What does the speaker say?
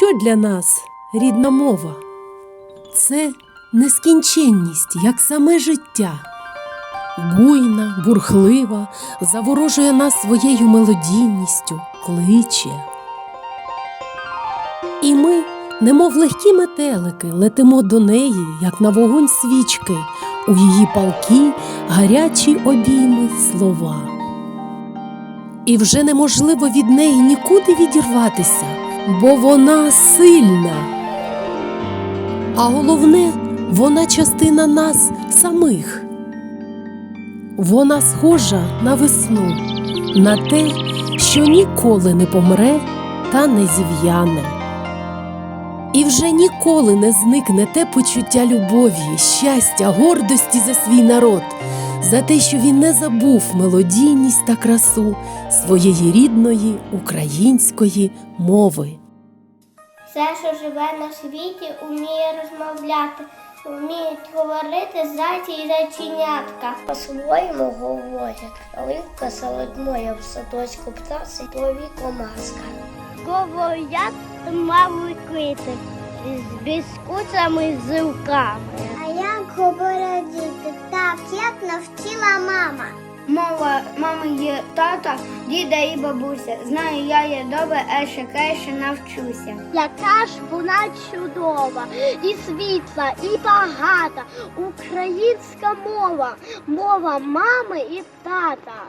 Що для нас рідна мова? Це нескінченність, як саме життя. Буйна, бурхлива, заворожує нас своєю мелодійністю, кличе. І ми, немов легкі метелики, летимо до неї, як на вогонь свічки, у її палкі гарячі обійми слова. І вже неможливо від неї нікуди відірватися, бо вона сильна. А головне, вона частина нас самих. Вона схожа на весну, на те, що ніколи не помре та не зів'яне. І вже ніколи не зникне те почуття любові, щастя, гордості за свій народ, за те, що він не забув мелодійність та красу своєї рідної української мови. Все, що живе на світі, уміє розмовляти, вміють говорити зайці і зайченятка. По-своєму говорять, оливка серед моя в садочку птаси, повіко маска. Говорять, мали квіти з біскутами з руками. А як говорять діти? Як навчила мама. Мова мами є тата, діда і бабуся. Знаю, я є добре, а ще краще навчуся. Яка ж вона чудова, і світла, і багата. Українська мова, мова мами і тата.